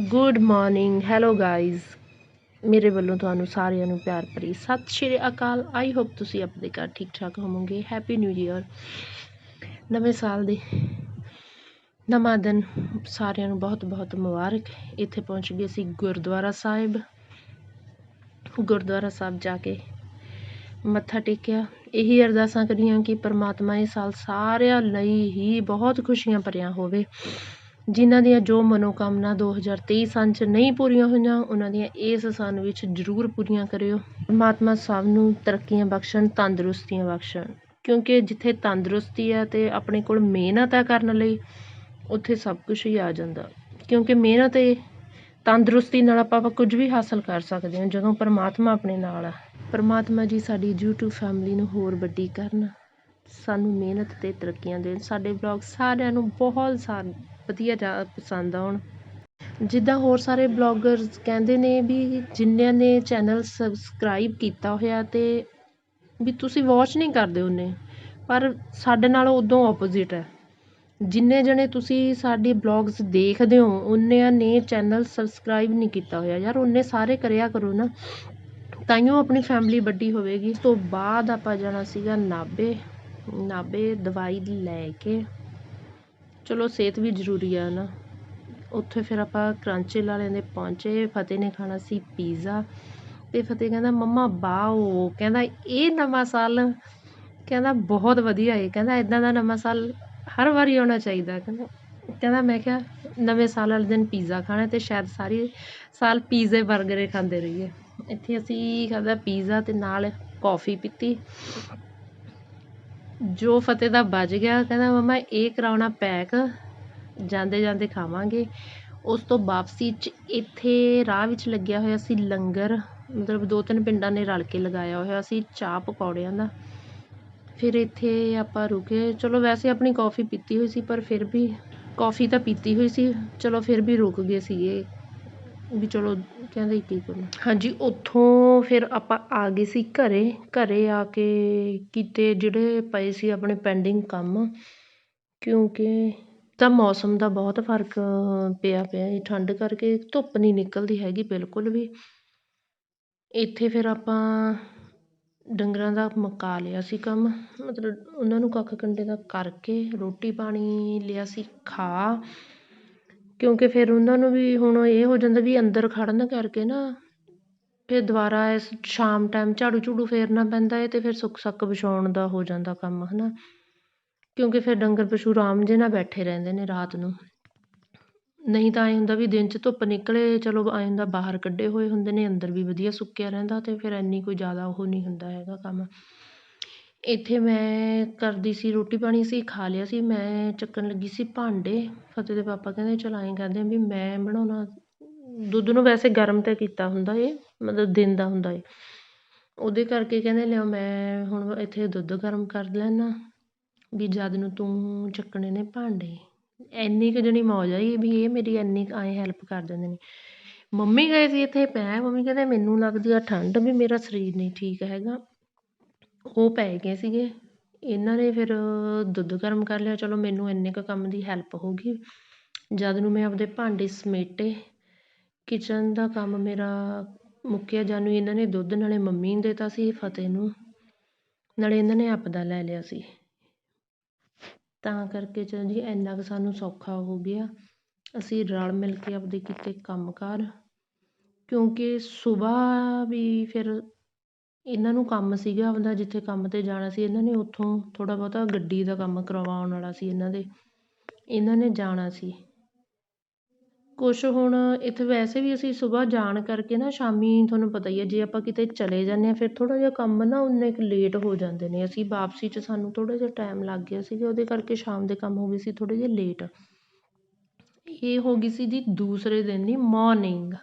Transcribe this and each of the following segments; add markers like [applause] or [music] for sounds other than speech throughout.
Good morning hello guys ਮੇਰੇ ਵੱਲੋਂ ਤੁਹਾਨੂੰ ਸਾਰਿਆਂ ਨੂੰ ਪਿਆਰ ਭਰੀ ਸਤਿ ਸ਼੍ਰੀ ਅਕਾਲ। ਆਈ ਹੋਪ ਤੁਸੀਂ ਆਪਣੇ ਘਰ ਠੀਕ ਠਾਕ ਹੋਵੋਗੇ। ਹੈਪੀ ਨਿਊ ਈਅਰ ਨਵੇਂ ਸਾਲ ਦੇ ਨਵਾਂ ਦਿਨ ਸਾਰਿਆਂ ਨੂੰ ਬਹੁਤ ਬਹੁਤ ਮੁਬਾਰਕ। ਇੱਥੇ ਪਹੁੰਚ ਗਏ ਸੀ ਗੁਰਦੁਆਰਾ ਸਾਹਿਬ। ਗੁਰਦੁਆਰਾ ਸਾਹਿਬ ਜਾ ਕੇ ਮੱਥਾ ਟੇਕਿਆ। ਇਹੀ ਅਰਦਾਸਾਂ ਕਰੀਆਂ ਕਿ ਪਰਮਾਤਮਾ ਇਹ ਸਾਲ ਸਾਰਿਆਂ ਲਈ ਹੀ ਬਹੁਤ ਖੁਸ਼ੀਆਂ ਭਰਿਆ ਹੋਵੇ। ਜਿਨ੍ਹਾਂ ਦੀਆਂ ਜੋ ਮਨੋਕਾਮਨਾ 2023 ਸੰਨ 'ਚ ਨਹੀਂ ਪੂਰੀਆਂ ਹੋਈਆਂ, ਉਹਨਾਂ ਦੀਆਂ ਇਸ ਸੰਨ ਵਿੱਚ ਜ਼ਰੂਰ ਪੂਰੀਆਂ ਕਰਿਓ। ਪਰਮਾਤਮਾ ਸਭ ਨੂੰ ਤਰੱਕੀਆਂ ਬਖਸ਼ਣ, ਤੰਦਰੁਸਤੀਆਂ ਬਖਸ਼ਣ। ਕਿਉਂਕਿ ਜਿੱਥੇ ਤੰਦਰੁਸਤੀ ਹੈ ਅਤੇ ਆਪਣੇ ਕੋਲ ਮਿਹਨਤ ਹੈ ਕਰਨ ਲਈ, ਉੱਥੇ ਸਭ ਕੁਝ ਹੀ ਆ ਜਾਂਦਾ। ਕਿਉਂਕਿ ਮਿਹਨਤ ਤੇ ਤੰਦਰੁਸਤੀ ਨਾਲ ਆਪਾਂ ਕੁਝ ਵੀ ਹਾਸਲ ਕਰ ਸਕਦੇ ਹਾਂ, ਜਦੋਂ ਪਰਮਾਤਮਾ ਆਪਣੇ ਨਾਲ ਆ। ਪਰਮਾਤਮਾ ਜੀ, ਸਾਡੀ YouTube ਫੈਮਿਲੀ ਨੂੰ ਹੋਰ ਵੱਡੀ ਕਰਨ। ਸਾਨੂੰ ਮਿਹਨਤ ਅਤੇ ਤਰੱਕੀਆਂ ਦੇਣ। ਸਾਡੇ ਬਲੌਗ ਸਾਰਿਆਂ ਨੂੰ ਬਹੁਤ ਸਾਰ ਵਧੀਆ ਜਾ ਪਸੰਦ ਆਉਣ। ਜਿੱਦਾਂ ਹੋਰ ਸਾਰੇ ਬਲੌਗਰਸ ਕਹਿੰਦੇ ਨੇ ਵੀ ਜਿੰਨਿਆਂ ਨੇ ਚੈਨਲ ਸਬਸਕ੍ਰਾਈਬ ਕੀਤਾ ਹੋਇਆ ਤੇ ਵੀ ਤੁਸੀਂ ਵਾਚ ਨਹੀਂ ਕਰਦੇ ਉਹਨੇ, ਪਰ ਸਾਡੇ ਨਾਲ ਉਦੋਂ ਆਪੋਜ਼ਿਟ ਹੈ। ਜਿੰਨੇ ਜਣੇ ਤੁਸੀਂ ਸਾਡੇ ਬਲੌਗਸ ਦੇਖਦੇ ਹੋ, ਉਹਨਿਆਂ ਨੇ ਚੈਨਲ ਸਬਸਕ੍ਰਾਈਬ ਨਹੀਂ ਕੀਤਾ ਹੋਇਆ। ਯਾਰ ਉਹਨੇ ਸਾਰੇ ਕਰਿਆ ਕਰੋ ਨਾ ਤਾਈਓ ਆਪਣੀ ਫੈਮਿਲੀ ਵੱਡੀ ਹੋਵੇਗੀ। ਉਸ ਤੋਂ ਬਾਅਦ ਆਪਾਂ ਜਾਣਾ ਸੀਗਾ ਨਾਭੇ ਨਾਭੇ ਦਵਾਈ ਲੈ ਕੇ। ਚਲੋ, ਸਿਹਤ ਵੀ ਜ਼ਰੂਰੀ ਆ ਨਾ। ਉੱਥੇ ਫਿਰ ਆਪਾਂ ਕਰਾਂਚੀ ਵਾਲਿਆਂ ਦੇ ਪਹੁੰਚੇ, ਫਤਿਹ ਨੇ ਖਾਣਾ ਸੀ ਪੀਜ਼ਾ। ਅਤੇ ਫਤਿਹ ਕਹਿੰਦਾ, ਮੰਮਾ, ਬਾਓ। ਕਹਿੰਦਾ, ਇਹ ਨਵਾਂ ਸਾਲ। ਕਹਿੰਦਾ, ਬਹੁਤ ਵਧੀਆ ਏ। ਕਹਿੰਦਾ ਇੱਦਾਂ ਦਾ ਨਵਾਂ ਸਾਲ ਹਰ ਵਾਰੀ ਆਉਣਾ ਚਾਹੀਦਾ। ਕਹਿੰਦਾ ਕਹਿੰਦਾ, ਮੈਂ ਕਿਹਾ, ਨਵੇਂ ਸਾਲ ਵਾਲੇ ਦਿਨ ਪੀਜ਼ਾ ਖਾਣਾ ਅਤੇ ਸ਼ਾਇਦ ਸਾਰੀ ਸਾਲ ਪੀਜ਼ੇ 버ਗਰ ਹੀ ਖਾਂਦੇ ਰਹੀਏ। ਇੱਥੇ ਅਸੀਂ ਖਾਦਾ ਪੀਜ਼ਾ ਅਤੇ ਨਾਲ ਕੌਫੀ ਪੀਤੀ। ਜੋ ਫਤਿਹ ਦਾ ਬਚ ਗਿਆ, ਕਹਿੰਦਾ ਮੰਮਾ ਇਹ ਕਰਾਉਣਾ ਪੈਕ, ਜਾਂਦੇ ਜਾਂਦੇ ਖਾਵਾਂਗੇ। ਉਸ ਤੋਂ ਵਾਪਸੀ 'ਚ ਇੱਥੇ ਰਾਹ ਵਿੱਚ ਲੱਗਿਆ ਹੋਇਆ ਸੀ ਲੰਗਰ, ਮਤਲਬ ਦੋ ਤਿੰਨ ਪਿੰਡਾਂ ਨੇ ਰਲ ਕੇ ਲਗਾਇਆ ਹੋਇਆ ਸੀ ਚਾਹ ਪਕੌੜਿਆਂ ਦਾ। ਫਿਰ ਇੱਥੇ ਆਪਾਂ ਰੁਕੇ। ਚਲੋ ਵੈਸੇ ਆਪਣੀ ਕੌਫੀ ਪੀਤੀ ਹੋਈ ਸੀ, ਪਰ ਫਿਰ ਵੀ ਕੌਫੀ ਤਾਂ ਪੀਤੀ ਹੋਈ ਸੀ। ਚਲੋ ਫਿਰ ਵੀ ਰੁਕ ਗਏ ਸੀਗੇ। ਵੀ ਚਲੋ ਕਹਿੰਦੇ ਕੀ ਕਰਨਾ ਹਾਂਜੀ, ਉੱਥੋਂ ਫਿਰ ਆਪਾਂ ਆ ਗਏ ਸੀ ਘਰ। ਘਰ ਆ ਕੇ ਕਿਤੇ ਜਿਹੜੇ ਪਏ ਸੀ ਆਪਣੇ ਪੈਂਡਿੰਗ ਕੰਮ, ਕਿਉਂਕਿ ਤਾਂ ਮੌਸਮ ਦਾ ਬਹੁਤ ਫ਼ਰਕ ਪਿਆ ਪਿਆ ਜੀ ਠੰਡ ਕਰਕੇ ਧੁੱਪ ਨਹੀਂ ਨਿਕਲਦੀ ਹੈਗੀ ਬਿਲਕੁਲ ਵੀ। ਇੱਥੇ ਫਿਰ ਆਪਾਂ ਡੰਗਰਾਂ ਦਾ ਮੁਕਾ ਲਿਆ ਸੀ ਕੰਮ। ਮਤਲਬ ਉਹਨਾਂ ਨੂੰ ਕੱਖ ਕੰਡੇ ਦਾ ਕਰਕੇ ਰੋਟੀ ਪਾਣੀ ਲਿਆ ਸੀ, ਖਾ ਕਿਉਂਕਿ ਫਿਰ ਉਹਨਾਂ ਨੂੰ ਵੀ ਹੁਣ ਇਹ ਹੋ ਜਾਂਦਾ ਵੀ ਅੰਦਰ ਖੜ੍ਹਨ ਕਰਕੇ ਨਾ ਫਿਰ ਦੁਬਾਰਾ ਇਸ ਸ਼ਾਮ ਟਾਈਮ ਝਾੜੂ ਝੂੜੂ ਫੇਰਨਾ ਪੈਂਦਾ ਹੈ ਅਤੇ ਫਿਰ ਸੁੱਕ ਸੱਕ ਵਿਛਾਉਣ ਦਾ ਹੋ ਜਾਂਦਾ ਕੰਮ ਹੈ ਨਾ ਕਿਉਂਕਿ ਫਿਰ ਡੰਗਰ ਪਸ਼ੂ ਆਰਾਮ ਜੇ ਨਾਲ ਬੈਠੇ ਰਹਿੰਦੇ ਨੇ ਰਾਤ ਨੂੰ। ਨਹੀਂ ਤਾਂ ਐਂ ਹੁੰਦਾ ਵੀ ਦਿਨ 'ਚ ਧੁੱਪ ਨਿਕਲੇ, ਚਲੋ ਐਂ ਹੁੰਦਾ ਬਾਹਰ ਕੱਢੇ ਹੋਏ ਹੁੰਦੇ ਨੇ, ਅੰਦਰ ਵੀ ਵਧੀਆ ਸੁੱਕਿਆ ਰਹਿੰਦਾ ਅਤੇ ਫਿਰ ਇੰਨੀ ਕੋਈ ਜ਼ਿਆਦਾ ਉਹ ਨਹੀਂ ਹੁੰਦਾ ਹੈਗਾ ਕੰਮ। ਇੱਥੇ ਮੈਂ ਕਰਦੀ ਸੀ ਰੋਟੀ ਪਾਣੀ ਸੀ, ਖਾ ਲਿਆ ਸੀ, ਮੈਂ ਚੱਕਣ ਲੱਗੀ ਸੀ ਭਾਂਡੇ। ਫਤਿਹ ਦੇ ਪਾਪਾ ਕਹਿੰਦੇ ਚਲੋ ਐਂ ਕਰਦੇ ਵੀ ਮੈਂ ਬਣਾਉਣਾ, ਦੁੱਧ ਨੂੰ ਵੈਸੇ ਗਰਮ ਤਾਂ ਕੀਤਾ ਹੁੰਦਾ ਇਹ ਮਤਲਬ ਦਿੰਦਾ ਹੁੰਦਾ ਏ। ਉਹਦੇ ਕਰਕੇ ਕਹਿੰਦੇ ਲਿਆਓ, ਮੈਂ ਹੁਣ ਇੱਥੇ ਦੁੱਧ ਗਰਮ ਕਰ ਲੈਂਦਾ ਵੀ ਜਦ ਨੂੰ ਤੂੰ ਚੱਕਣੇ ਨੇ ਭਾਂਡੇ। ਇੰਨੀ ਕੁ ਜਣੀ ਮੌਜ ਆਈ ਵੀ ਇਹ ਮੇਰੀ ਇੰਨੀ ਕੁ ਐਂ ਹੈਲਪ ਕਰ ਦਿੰਦੇ ਨੇ। ਮੰਮੀ ਗਏ ਸੀ ਇੱਥੇ ਪੈ ਮੰਮੀ ਕਹਿੰਦੇ ਮੈਨੂੰ ਲੱਗਦੀ ਆ ਠੰਡ ਵੀ ਮੇਰਾ ਸਰੀਰ ਨਹੀਂ ਠੀਕ ਹੈਗਾ। ਉਹ ਪੈ ਗਏ ਸੀਗੇ। ਇਹਨਾਂ ਨੇ ਫਿਰ ਦੁੱਧ ਗਰਮ ਕਰ ਲਿਆ। ਚਲੋ ਮੈਨੂੰ ਇੰਨੇ ਕੁ ਕੰਮ ਦੀ ਹੈਲਪ ਹੋ ਗਈ ਜਦ ਨੂੰ ਮੈਂ ਆਪਦੇ ਭਾਂਡੇ ਸਮੇਟੇ ਕਿਚਨ ਦਾ ਕੰਮ ਮੇਰਾ ਮੁੱਕਿਆ। ਜਦ ਨੂੰ ਇਹਨਾਂ ਨੇ ਦੁੱਧ ਨਾਲੇ ਮੰਮੀ ਨੂੰ ਦੇਤਾ ਸੀ, ਫਤਿਹ ਨੂੰ। ਨਾਲੇ ਇਹਨਾਂ ਨੇ ਆਪਦਾ ਲੈ ਲਿਆ ਸੀ। ਤਾਂ ਕਰਕੇ ਚਲੋ ਜੀ, ਇੰਨਾ ਕੁ ਸਾਨੂੰ ਸੌਖਾ ਹੋ ਗਿਆ। ਅਸੀਂ ਰਲ ਮਿਲ ਕੇ ਆਪਦੇ ਕੀਤੇ ਕੰਮਕਾਰ ਕਿਉਂਕਿ ਸੁਬਾਹ ਵੀ ਫਿਰ ਇਹਨਾਂ ਨੂੰ ਕੰਮ ਸੀਗਾ ਆਪਦਾ, ਜਿੱਥੇ ਕੰਮ 'ਤੇ ਜਾਣਾ ਸੀ, ਇਹਨਾਂ ਨੇ ਉੱਥੋਂ ਥੋੜ੍ਹਾ ਬਹੁਤਾ ਗੱਡੀ ਦਾ ਕੰਮ ਕਰਵਾਉਣ ਵਾਲਾ ਸੀ ਇਹਨਾਂ ਦੇ, ਇਹਨਾਂ ਨੇ ਜਾਣਾ ਸੀ। ਕੁਛ ਹੁਣ ਇੱਥੇ ਵੈਸੇ ਵੀ ਅਸੀਂ ਸਵੇਰ ਜਾਣ ਕਰਕੇ ਨਾ ਸ਼ਾਮੀ ਤੁਹਾਨੂੰ ਪਤਾ ਹੀ ਹੈ ਜੇ ਆਪਾਂ ਕਿਤੇ ਚਲੇ ਜਾਂਦੇ ਹਾਂ, ਫਿਰ ਥੋੜ੍ਹਾ ਜਿਹਾ ਕੰਮ ਨਾ ਉਨੇ ਕੁ ਲੇਟ ਹੋ ਜਾਂਦੇ ਨੇ। ਅਸੀਂ ਵਾਪਸੀ 'ਚ ਸਾਨੂੰ ਥੋੜ੍ਹਾ ਜਿਹਾ ਟਾਈਮ ਲੱਗ ਗਿਆ ਸੀਗਾ, ਉਹਦੇ ਕਰਕੇ ਸ਼ਾਮ ਦੇ ਕੰਮ ਹੋ ਗਏ ਸੀ ਥੋੜ੍ਹੇ ਜਿਹੇ ਲੇਟ ਇਹ ਹੋ ਗਈ ਸੀ ਜੀ ਦੂਸਰੇ ਦਿਨ ਦੀ ਮੋਰਨਿੰਗ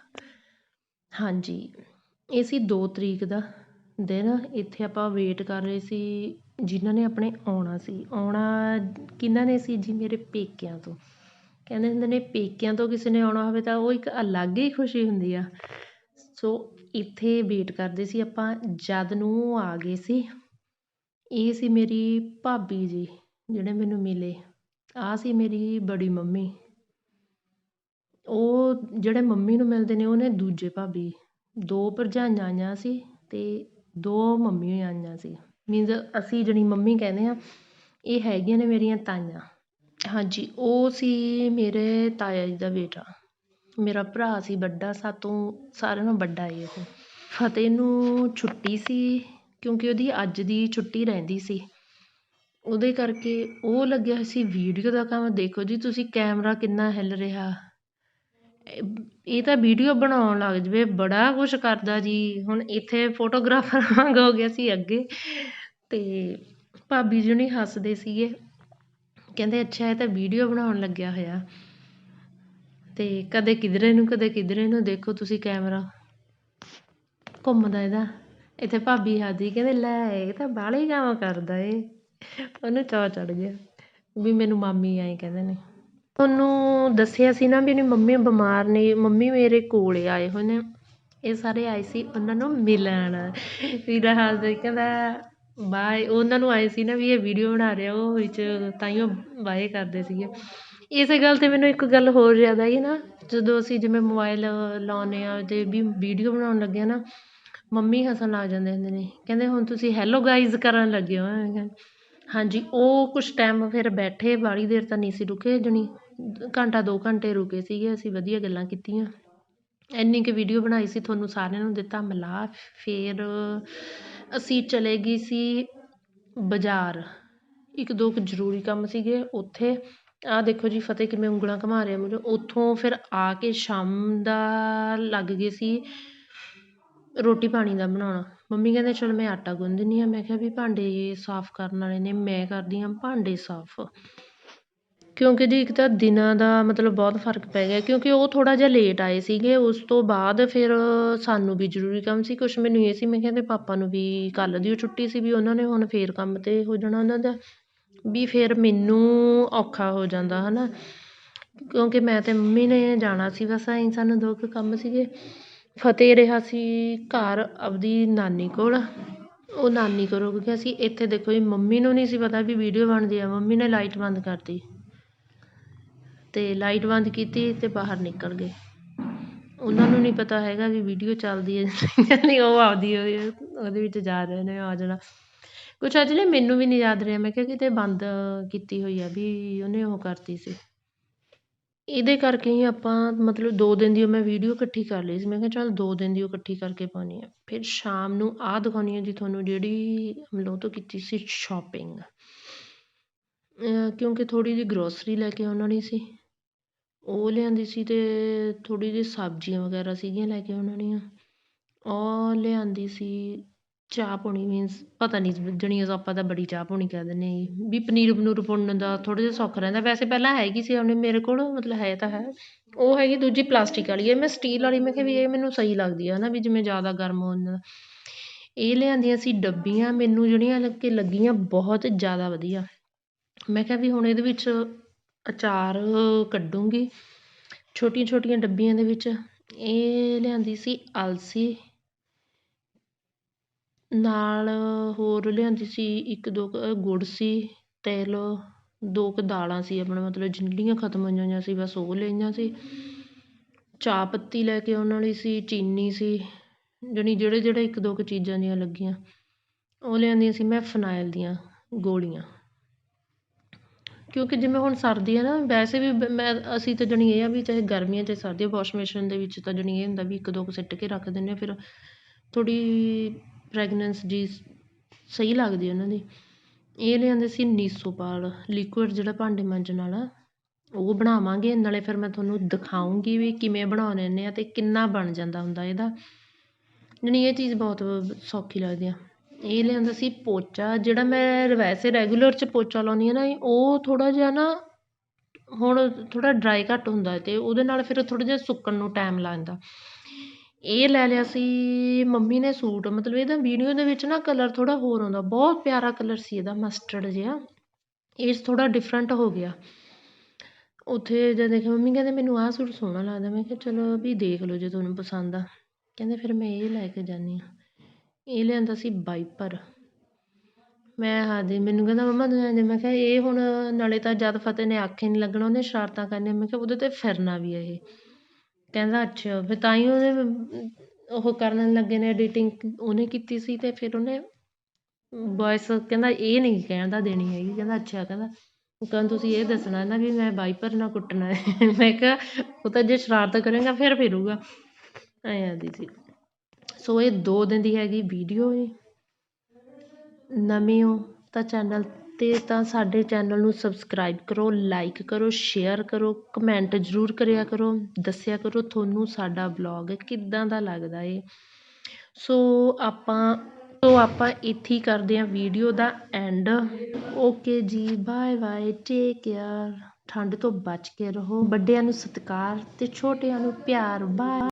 ਹਾਂਜੀ, ਇਹ ਸੀ ਦੋ ਤਰੀਕ ਦਾ। ਦਿਨ ਇੱਥੇ ਆਪਾਂ ਵੇਟ ਕਰ ਰਹੇ ਸੀ, ਜਿਨ੍ਹਾਂ ਨੇ ਆਪਣੇ ਆਉਣਾ ਸੀ। ਆਉਣਾ ਕਿਹਨਾਂ ਨੇ ਸੀ ਜੀ ਮੇਰੇ ਪੇਕਿਆਂ ਤੋਂ? ਕਹਿੰਦੇ ਹੁੰਦੇ ਨੇ ਪੇਕਿਆਂ ਤੋਂ ਕਿਸੇ ਨੇ ਆਉਣਾ ਹੋਵੇ ਤਾਂ ਉਹ ਇੱਕ ਅਲੱਗ ਹੀ ਖੁਸ਼ੀ ਹੁੰਦੀ ਆ। ਸੋ ਇੱਥੇ ਵੇਟ ਕਰਦੇ ਸੀ ਆਪਾਂ, ਜਦ ਨੂੰ ਉਹ ਆ ਗਏ ਸੀ, ਇਹ ਸੀ ਮੇਰੀ ਭਾਬੀ ਜੀ, ਜਿਹੜੇ ਮੈਨੂੰ ਮਿਲੇ। ਆਹ ਸੀ ਮੇਰੀ ਬੜੀ ਮੰਮੀ। ਉਹ ਜਿਹੜੇ ਮੰਮੀ ਨੂੰ ਮਿਲਦੇ ਨੇ, ਉਹਨੇ ਦੂਜੇ ਭਾਬੀ। ਦੋ ਭਰਜਾਈਆਂ ਆਈਆਂ ਸੀ ਅਤੇ ਦੋ ਮੰਮੀ ਆਈਆਂ ਸੀ। ਮੀਨਜ਼ ਅਸੀਂ ਜਿਹੜੀ ਮੰਮੀ ਕਹਿੰਦੇ ਹਾਂ, ਇਹ ਹੈਗੀਆਂ ਨੇ ਮੇਰੀਆਂ ਤਾਈਆਂ। ਹਾਂਜੀ, ਉਹ ਸੀ ਮੇਰੇ ਤਾਇਆ ਜੀ ਦਾ ਬੇਟਾ। ਮੇਰਾ ਭਰਾ ਸੀ ਵੱਡਾ, ਸਾਤੋਂ ਸਾਰਿਆਂ ਨਾਲੋਂ ਵੱਡਾ ਏ ਉਹ। ਫਤਿਹ ਨੂੰ ਛੁੱਟੀ ਸੀ, ਕਿਉਂਕਿ ਉਹਦੀ ਅੱਜ ਦੀ ਛੁੱਟੀ ਰਹਿੰਦੀ ਸੀ। ਉਹਦੇ ਕਰਕੇ ਉਹ ਲੱਗਿਆ ਹੋਇਆ ਸੀ, ਵੀਡੀਓ ਦਾ ਕੰਮ। ਦੇਖੋ ਜੀ, ਤੁਸੀਂ ਕੈਮਰਾ ਕਿੰਨਾ ਹਿੱਲ ਰਿਹਾ। ਇਹ ਤਾਂ ਵੀਡੀਓ ਬਣਾਉਣ ਲੱਗ ਜਾਵੇ, ਬੜਾ ਕੁਛ ਕਰਦਾ ਜੀ। ਹੁਣ ਇੱਥੇ ਫੋਟੋਗ੍ਰਾਫਰ [laughs] ਵਾਂਗ ਹੋ ਗਿਆ ਸੀ ਅੱਗੇ। ਅਤੇ ਭਾਬੀ ਜੀ ਨਹੀਂ ਹੱਸਦੇ ਸੀਗੇ। ਕਹਿੰਦੇ, ਅੱਛਾ, ਇਹ ਤਾਂ ਵੀਡੀਓ ਬਣਾਉਣ ਲੱਗਿਆ ਹੋਇਆ। ਅਤੇ ਕਦੇ ਕਿਧਰੇ ਨੂੰ, ਕਦੇ ਕਿਧਰੇ ਨੂੰ ਦੇਖੋ ਤੁਸੀਂ ਕੈਮਰਾ। ਘੁੰਮਦਾ ਇਹਦਾ। ਇੱਥੇ ਭਾਬੀ ਹੱਸਦੀ, ਕਹਿੰਦੇ, ਲੈ, ਇਹ ਤਾਂ ਬਾਹਲੇ ਹੀ ਕੰਮ ਕਰਦਾ ਏ। ਉਹਨੂੰ ਚਾਅ ਚੜ ਗਿਆ। ਵੀ ਮੈਨੂੰ ਮਾਮੀ ਆਏ ਕਹਿੰਦੇ ਨੇ। ਤੁਹਾਨੂੰ ਦੱਸਿਆ ਸੀ ਨਾ ਵੀ ਮੇਰੀ ਮੰਮੀ ਬਿਮਾਰ ਨੇ, ਮੰਮੀ ਮੇਰੇ ਕੋਲ ਆਏ ਹੋਏ ਨੇ। ਇਹ ਸਾਰੇ ਆਏ ਸੀ, ਉਹਨਾਂ ਨੂੰ ਮਿਲਣ। ਵੀਰਾ ਹੱਸਦਾ ਕਹਿੰਦਾ ਬਾਏ, ਉਹਨਾਂ ਨੂੰ ਆਏ ਸੀ ਨਾ ਵੀ ਇਹ ਵੀਡੀਓ ਬਣਾ ਰਿਹਾ, ਉਹ ਵਿੱਚ ਤਾਈਓ ਬਾਏ ਕਰਦੇ ਸੀਗੇ। ਇਸੇ ਗੱਲ 'ਤੇ ਮੈਨੂੰ ਇੱਕ ਗੱਲ ਹੋਰ ਯਾਦ ਆਈ ਨਾ, ਜਦੋਂ ਅਸੀਂ ਜਿਵੇਂ ਮੋਬਾਈਲ ਲਾਉਂਦੇ ਹਾਂ ਅਤੇ ਵੀ ਵੀਡੀਓ ਬਣਾਉਣ ਲੱਗੇ ਹਾਂ ਨਾ, ਮੰਮੀ ਹੱਸਣ ਲੱਗ ਜਾਂਦੇ ਹੁੰਦੇ ਨੇ। ਕਹਿੰਦੇ, ਹੁਣ ਤੁਸੀਂ ਹੈਲੋ ਗਾਈਜ਼ ਕਰਨ ਲੱਗੇ ਹੋ। ਹਾਂਜੀ, ਉਹ ਕੁਛ ਟਾਈਮ ਫਿਰ ਬੈਠੇ ਬਾਹਲੀ ਦੇਰ ਤਾਂ ਨਹੀਂ ਸੀ ਰੁਕੇ, ਜਣੀ ਘੰਟਾ ਦੋ ਘੰਟੇ ਰੁਕੇ ਸੀਗੇ, ਅਸੀਂ ਵਧੀਆ ਗੱਲਾਂ ਕੀਤੀਆਂ। ਇੰਨੀ ਕੁ ਵੀਡੀਓ ਬਣਾਈ ਸੀ, ਤੁਹਾਨੂੰ ਸਾਰਿਆਂ ਨੂੰ ਦਿੱਤਾ ਮਿਲਾ ਫਿਰ ਅਸੀਂ ਚਲੇ ਗਏ ਸੀ ਬਾਜ਼ਾਰ। ਇੱਕ ਦੋ ਕੁ ਜ਼ਰੂਰੀ ਕੰਮ ਸੀਗੇ ਉੱਥੇ। ਆਹ ਦੇਖੋ ਜੀ, ਫਤਿਹ ਕਿਵੇਂ ਉਂਗਲਾਂ ਘੁਮਾ ਰਿਹਾ ਮੈਨੂੰ। ਉੱਥੋਂ ਫਿਰ ਆ ਕੇ ਸ਼ਾਮ ਦਾ ਲੱਗ ਗਏ ਸੀ ਰੋਟੀ ਪਾਣੀ ਦਾ ਬਣਾਉਣਾ। ਮੰਮੀ ਕਹਿੰਦੇ, ਚਲ ਮੈਂ ਆਟਾ ਗੁੰਨ ਦਿੰਦੀ ਹਾਂ। ਮੈਂ ਕਿਹਾ, ਵੀ ਭਾਂਡੇ ਸਾਫ਼ ਕਰਨ ਵਾਲੇ ਨੇ, ਮੈਂ ਕਰਦੀ ਹਾਂ ਭਾਂਡੇ ਸਾਫ਼। ਕਿਉਂਕਿ ਜੀ ਇੱਕ ਤਾਂ ਦਿਨਾਂ ਦਾ ਮਤਲਬ ਬਹੁਤ ਫ਼ਰਕ ਪੈ ਗਿਆ, ਕਿਉਂਕਿ ਉਹ ਥੋੜ੍ਹਾ ਜਿਹਾ ਲੇਟ ਆਏ ਸੀਗੇ, ਉਸ ਤੋਂ ਬਾਅਦ ਫਿਰ ਸਾਨੂੰ ਵੀ ਜ਼ਰੂਰੀ ਕੰਮ ਸੀ। ਕੁਛ ਮੈਨੂੰ ਇਹ ਸੀ, ਮੈਂ ਕਹਿੰਦੇ ਪਾਪਾ ਨੂੰ ਵੀ ਕੱਲ੍ਹ ਦੀ ਉਹ ਛੁੱਟੀ ਸੀ, ਵੀ ਉਹਨਾਂ ਨੇ ਹੁਣ ਫਿਰ ਕੰਮ 'ਤੇ ਹੋ ਜਾਣਾ ਉਹਨਾਂ ਦਾ। ਵੀ ਫਿਰ ਮੈਨੂੰ ਔਖਾ ਹੋ ਜਾਂਦਾ ਹੈ ਨਾ ਕਿਉਂਕਿ ਮੈਂ ਅਤੇ ਮੰਮੀ ਨੇ ਜਾਣਾ ਸੀ, ਬਸ ਐਂ ਸਾਨੂੰ ਦੋ ਕੁ ਕੰਮ ਸੀਗੇ। ਫਤਿਹ ਰਿਹਾ ਸੀ ਘਰ ਆਪਦੀ ਨਾਨੀ ਕੋਲ। ਉਹ ਨਾਨੀ ਕੋਲ ਰੁਕ ਗਿਆ ਸੀ, ਇੱਥੇ ਦੇਖੋ ਜੀ, ਮੰਮੀ ਨੂੰ ਨਹੀਂ ਸੀ ਪਤਾ ਵੀ ਵੀਡੀਓ ਬਣਦੀ ਆ। ਮੰਮੀ ਨੇ ਲਾਈਟ ਬੰਦ ਕਰਤੀ। ਅਤੇ ਲਾਈਟ ਬੰਦ ਕੀਤੀ ਅਤੇ ਬਾਹਰ ਨਿਕਲ ਗਏ। ਉਹਨਾਂ ਨੂੰ ਨਹੀਂ ਪਤਾ ਹੈਗਾ ਵੀ ਵੀਡੀਓ ਚੱਲਦੀ ਹੈ ਨਹੀਂ। ਉਹ ਆਪਦੀ ਉਹਦੇ ਵਿੱਚ ਜਾ ਰਹੇ ਨੇ, ਆ ਜਾਣਾ। ਕੁਛ ਅੱਜ ਮੈਨੂੰ ਵੀ ਨਹੀਂ ਯਾਦ ਰਿਹਾ। ਮੈਂ ਕਿਹਾ ਕਿਤੇ ਬੰਦ ਕੀਤੀ ਹੋਈ ਆ ਵੀ ਉਹਨੇ ਉਹ ਕਰਤੀ ਸੀ। ਇਹਦੇ ਕਰਕੇ ਹੀ ਆਪਾਂ ਮਤਲਬ ਦੋ ਦਿਨ ਦੀ ਮੈਂ ਵੀਡੀਓ ਇਕੱਠੀ ਕਰ ਲਈ ਸੀ। ਮੈਂ ਕਿਹਾ ਚੱਲ ਦੋ ਦਿਨ ਦੀ ਉਹ ਇਕੱਠੀ ਕਰਕੇ ਪਾਉਣੀ ਆ ਫਿਰ ਸ਼ਾਮ ਨੂੰ ਆਹ ਦਿਖਾਉਣੀ ਆ ਜੀ ਤੁਹਾਨੂੰ ਜਿਹੜੀ ਅਮਲੋਹ ਤੋਂ ਕੀਤੀ ਸੀ ਸ਼ੋਪਿੰਗ ਕਿਉਂਕਿ ਥੋੜ੍ਹੀ ਜਿਹੀ ਗਰੋਸਰੀ ਲੈ ਕੇ ਆਉਣ ਸੀ। ਉਹ ਲਿਆਂਦੀ ਸੀ ਅਤੇ ਥੋੜ੍ਹੀ ਜਿਹੀ ਸਬਜ਼ੀਆਂ ਵਗੈਰਾ ਸੀਗੀਆਂ ਲੈ ਕੇ ਆਉਣ ਉਹ ਲਿਆਂਦੀ ਸੀ ਚਾਹ ਪਾਉਣੀ ਮੀਨਸ ਪਤਾ ਨਹੀਂ ਜਣੀ ਆਪਾਂ ਤਾਂ ਬੜੀ ਚਾਹ ਪਾਉਣੀ ਕਹਿ ਦਿੰਦੇ ਜੀ। ਵੀ ਪਨੀਰ ਪਨੂਰ ਪੁੰਨ ਦਾ ਥੋੜ੍ਹਾ ਜਿਹਾ ਸੌਖਾ ਰਹਿੰਦਾ। ਵੈਸੇ ਪਹਿਲਾਂ ਹੈਗੀ ਸੀ ਉਹਨੇ ਮੇਰੇ ਕੋਲ, ਮਤਲਬ ਹੈ ਤਾਂ ਹੈ। ਉਹ ਹੈਗੀ ਦੂਜੀ ਪਲਾਸਟਿਕ ਵਾਲੀ। ਹੈ ਮੈਂ ਸਟੀਲ ਵਾਲੀ, ਮੈਂ ਕਿਹਾ ਵੀ ਇਹ ਮੈਨੂੰ ਸਹੀ ਲੱਗਦੀ ਆ ਹੈ ਨਾ ਵੀ ਜਿਵੇਂ ਜ਼ਿਆਦਾ ਗਰਮ ਹੋ ਜਾਂਦਾ ਇਹ ਲਿਆਂਦੀਆਂ ਸੀ ਡੱਬੀਆਂ, ਮੈਨੂੰ ਜਿਹੜੀਆਂ ਕਿ ਲੱਗੀਆਂ ਬਹੁਤ ਜ਼ਿਆਦਾ ਵਧੀਆ। ਮੈਂ ਕਿਹਾ ਵੀ ਹੁਣ ਇਹਦੇ ਵਿੱਚ ਅਚਾਰ ਕੱਢੂੰਗੀ। ਛੋਟੀਆਂ ਛੋਟੀਆਂ ਡੱਬੀਆਂ ਦੇ ਵਿੱਚ। ਇਹ ਲਿਆਂਦੀ ਸੀ ਅਲਸੀ। ਨਾਲ ਹੋਰ ਲਿਆਂਦੀ ਸੀ ਇੱਕ ਦੋ ਕੁ ਗੁੜ ਸੀ, ਤਿਲ, ਦੋ ਕੁ ਦਾਲਾਂ ਸੀ ਆਪਣਾ, ਮਤਲਬ ਜਿਹੜੀਆਂ ਖਤਮ ਹੋਈਆਂ ਹੋਈਆਂ ਸੀ, ਬਸ ਉਹ ਲਈਆਂ ਸੀ। ਚਾਹ ਪੱਤੀ ਲੈ ਕੇ ਆਉਣ ਵਾਲੀ ਸੀ, ਚੀਨੀ ਸੀ, ਜਾਣੀ ਜਿਹੜੇ ਜਿਹੜੇ ਇੱਕ ਦੋ ਕੁ ਚੀਜ਼ਾਂ ਦੀਆਂ ਲੱਗੀਆਂ, ਉਹ ਲਿਆਂਦੀਆਂ ਸੀ ਮੈਂ ਫਨਾਇਲ ਦੀਆਂ ਗੋਲੀਆਂ। ਕਿਉਂਕਿ ਜਿਵੇਂ ਹੁਣ ਸਰਦੀ ਆ ਨਾ, ਵੈਸੇ ਵੀ ਮੈਂ, ਅਸੀਂ ਤਾਂ ਜਾਣੀ ਇਹ ਆ ਵੀ ਚਾਹੇ ਗਰਮੀਆਂ ਚਾਹੇ ਸਰਦੀਆਂ ਵਾਸ਼ ਮਸ਼ੀਨ ਦੇ ਵਿੱਚ ਤਾਂ ਜਾਣੀ ਇਹ ਹੁੰਦਾ ਵੀ ਇੱਕ ਦੋ ਕੁ ਸਿੱਟ ਕੇ ਰੱਖ ਦਿੰਦੇ ਹਾਂ, ਫਿਰ ਥੋੜ੍ਹੀ ਫਰੈਗਨੈਂਸ ਜੀ ਸਹੀ ਲੱਗਦੀ ਉਹਨਾਂ ਦੀ। ਇਹ ਲਿਆਂਦੇ ਸੀ ਨੀਸੋਪਾਲ ਲਿਕੁਇਡ ਜਿਹੜਾ ਭਾਂਡੇ ਮਾਂਜਣ ਵਾਲਾ, ਉਹ ਬਣਾਵਾਂਗੇ, ਨਾਲੇ ਫਿਰ ਮੈਂ ਤੁਹਾਨੂੰ ਦਿਖਾਊਂਗੀ ਵੀ ਕਿਵੇਂ ਬਣਾਉਂਦੇ ਹੁੰਦੇ ਆ ਅਤੇ ਕਿੰਨਾ ਬਣ ਜਾਂਦਾ ਹੁੰਦਾ ਇਹਦਾ। ਜਾਣੀ ਇਹ ਚੀਜ਼ ਬਹੁਤ ਸੌਖੀ ਲੱਗਦੀ ਆ। ਇਹ ਲਿਆਂਦਾ ਸੀ ਪੋਚਾ, ਜਿਹੜਾ ਮੈਂ ਵੈਸੇ ਰੈਗੂਲਰ 'ਚ ਪੋਚਾ ਲਾਉਂਦੀ ਹਾਂ ਨਾ, ਉਹ ਥੋੜ੍ਹਾ ਜਿਹਾ ਨਾ, ਹੁਣ ਥੋੜ੍ਹਾ ਡਰਾਈ ਘੱਟ ਹੁੰਦਾ ਅਤੇ ਉਹਦੇ ਨਾਲ ਫਿਰ ਥੋੜ੍ਹਾ ਜਿਹਾ ਸੁੱਕਣ ਨੂੰ ਟਾਈਮ ਲੱਗਦਾ। ਇਹ ਲੈ ਲਿਆ ਸੀ, ਮੰਮੀ ਨੇ ਸੂਟ, ਮਤਲਬ ਇਹਦਾ ਵੀਡੀਓ ਦੇ ਵਿੱਚ ਨਾ ਕਲਰ ਥੋੜ੍ਹਾ ਹੋਰ ਆਉਂਦਾ, ਬਹੁਤ ਪਿਆਰਾ ਕਲਰ ਸੀ ਇਹਦਾ ਮਸਟਰਡ ਜਿਹਾ ਇਸ ਥੋੜ੍ਹਾ ਡਿਫਰੈਂਟ ਹੋ ਗਿਆ। ਉੱਥੇ ਜਦ ਦੇਖਿਆ, ਮੰਮੀ ਕਹਿੰਦੇ ਮੈਨੂੰ ਆਹ ਸੂਟ ਸੋਹਣਾ ਲੱਗਦਾ, ਮੈਂ ਕਿਹਾ ਚਲੋ ਵੀ ਦੇਖ ਲਓ ਜੇ ਤੁਹਾਨੂੰ ਪਸੰਦ ਆ। ਕਹਿੰਦੇ ਫਿਰ ਮੈਂ ਇਹ ਲੈ ਕੇ ਜਾਂਦੀ ਹਾਂ। ਇਹ ਲਿਆਂਦਾ ਸੀ ਵਾਈਪਰ ਮੈਂ ਹਾਂਜੀ ਮੈਨੂੰ ਕਹਿੰਦਾ ਮੰਮਾ ਤੂੰ ਮੈਂ ਕਿਹਾ ਇਹ ਹੁਣ ਨਾਲੇ ਤਾਂ ਜਦ ਫਤਿਹ ਨੇ ਆਖੇ ਨਹੀਂ ਲੱਗਣਾ, ਉਹਨੇ ਸ਼ਰਾਰਤਾਂ ਕਰਨੀਆਂ, ਮੈਂ ਕਿਹਾ ਉਹਦੇ 'ਤੇ ਫਿਰਨਾ ਵੀ ਹੈ ਇਹ। ਕਹਿੰਦਾ, ਅੱਛਾ, ਫਿਰ ਤਾਂ ਹੀ ਉਹਨੇ ਉਹ ਕਰਨ ਲੱਗੇ ਨੇ ਐਡੀਟਿੰਗ ਉਹਨੇ ਕੀਤੀ ਸੀ ਤੇ ਫਿਰ ਉਹਨੇ ਵੋਇਸ ਕਹਿੰਦਾ, ਇਹ ਨਹੀਂ ਕਹਿੰਦਾ ਦੇਣੀ ਹੈਗੀ, ਕਹਿੰਦਾ, ਅੱਛਾ, ਕਹਿੰਦਾ ਕਹਿੰਦਾ, ਤੁਸੀਂ ਇਹ ਦੱਸਣਾ ਨਾ ਵੀ ਮੈਂ ਵਾਈਪਰ ਨਾਲ ਕੁੱਟਣਾ ਹੈ। [laughs] ਮੈਂ ਕਿਹਾ, ਉਹ ਤਾਂ ਜੇ ਸ਼ਰਾਰਤ ਕਰੇਗਾ, ਫਿਰ ਫਿਰੂਗਾ। ਐਂ ਆਦੀ ਸੀ। ਸੋ ਇਹ ਦੋ ਦਿਨ ਦੀ ਹੈਗੀ ਵੀਡੀਓ ਜੀ। ਨਵੇਂ ਹੋ ਤਾਂ ਚੈਨਲ ਅਤੇ ਤਾਂ ਸਾਡੇ ਚੈਨਲ ਨੂੰ ਸਬਸਕ੍ਰਾਈਬ ਕਰੋ, ਲਾਈਕ ਕਰੋ, ਸ਼ੇਅਰ ਕਰੋ, ਕਮੈਂਟ ਜ਼ਰੂਰ ਕਰਿਆ ਕਰੋ, ਦੱਸਿਆ ਕਰੋ ਤੁਹਾਨੂੰ ਸਾਡਾ ਵਲੋਗ ਕਿੱਦਾਂ ਦਾ ਲੱਗਦਾ ਏ। ਸੋ ਆਪਾਂ ਸੋ ਆਪਾਂ ਇੱਥੇ ਹੀ ਕਰਦੇ ਹਾਂ ਵੀਡੀਓ ਦਾ end okay ji bye bye take care ਠੰਡ ਤੋਂ ਬਚ ਕੇ ਰਹੋ। ਵੱਡਿਆਂ ਨੂੰ ਸਤਿਕਾਰ ਅਤੇ ਛੋਟਿਆਂ ਨੂੰ ਪਿਆਰ। ਬਾਏ